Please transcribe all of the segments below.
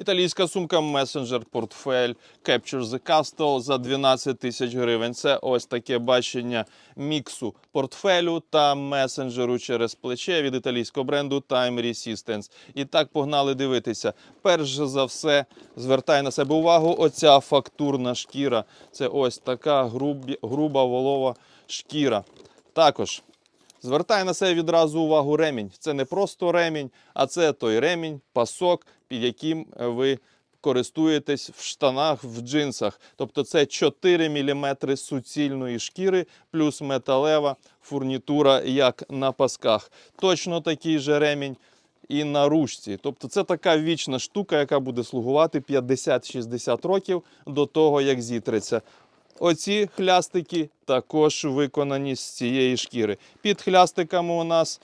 Італійська сумка Messenger портфель Capture the Castle за 12 тисяч гривень. Це ось таке бачення міксу портфелю та месенджеру через плече від італійського бренду Time Resistance. І так погнали дивитися. Перш за все, звертай на себе увагу. Оця фактурна шкіра. Це ось така грубі, груба волова шкіра. Також Звертай на себе відразу увагу ремінь. Це не просто ремінь, а це той ремінь, пасок, під яким е, ви користуєтесь в штанах, в джинсах. Тобто це 4 мм суцільної шкіри плюс металева фурнітура, як на пасках. Точно такий же ремінь і на ручці. Тобто це така вічна штука, яка буде слугувати 50-60 років до того, як зітреться. Оці хлястики також виконані з цієї шкіри. Під хлястиками у нас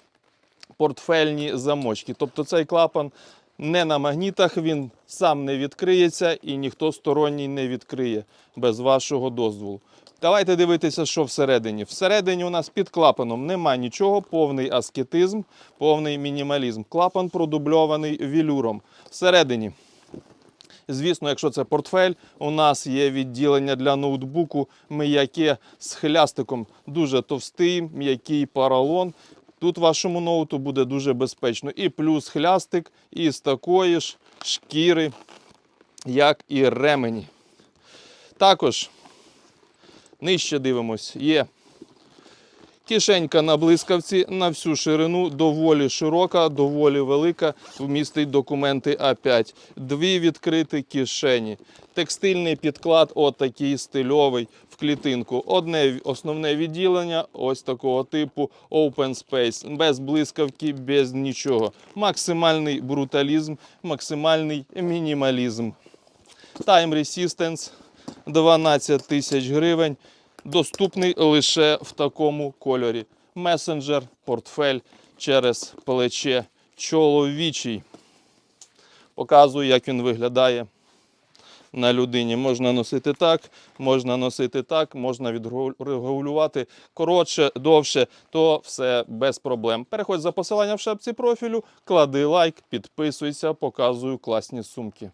портфельні замочки. Тобто цей клапан не на магнітах, він сам не відкриється і ніхто сторонній не відкриє без вашого дозволу. Давайте дивитися, що всередині. Всередині у нас під клапаном нема нічого, повний аскетизм, повний мінімалізм. Клапан продубльований вілюром. Всередині Звісно, якщо це портфель, у нас є відділення для ноутбуку м'яке з хлястиком, дуже товстий, м'який поролон. Тут вашому ноуту буде дуже безпечно. І плюс хлястик із такої ж шкіри, як і ремені. Також нижче дивимось, є Кишенька на блискавці на всю ширину, доволі широка, доволі велика, вмістить документи А5. Дві відкриті кишені. Текстильний підклад, отакий стильовий в клітинку. Одне основне відділення, ось такого типу Open Space. Без блискавки, без нічого. Максимальний бруталізм, максимальний мінімалізм. Time Resistance 12 тисяч гривень доступний лише в такому кольорі. Месенджер, портфель через плече чоловічий. Показую, як він виглядає на людині. Можна носити так, можна носити так, можна відрегулювати коротше, довше, то все без проблем. Переходь за посиланням в шапці профілю, клади лайк, підписуйся, показую класні сумки.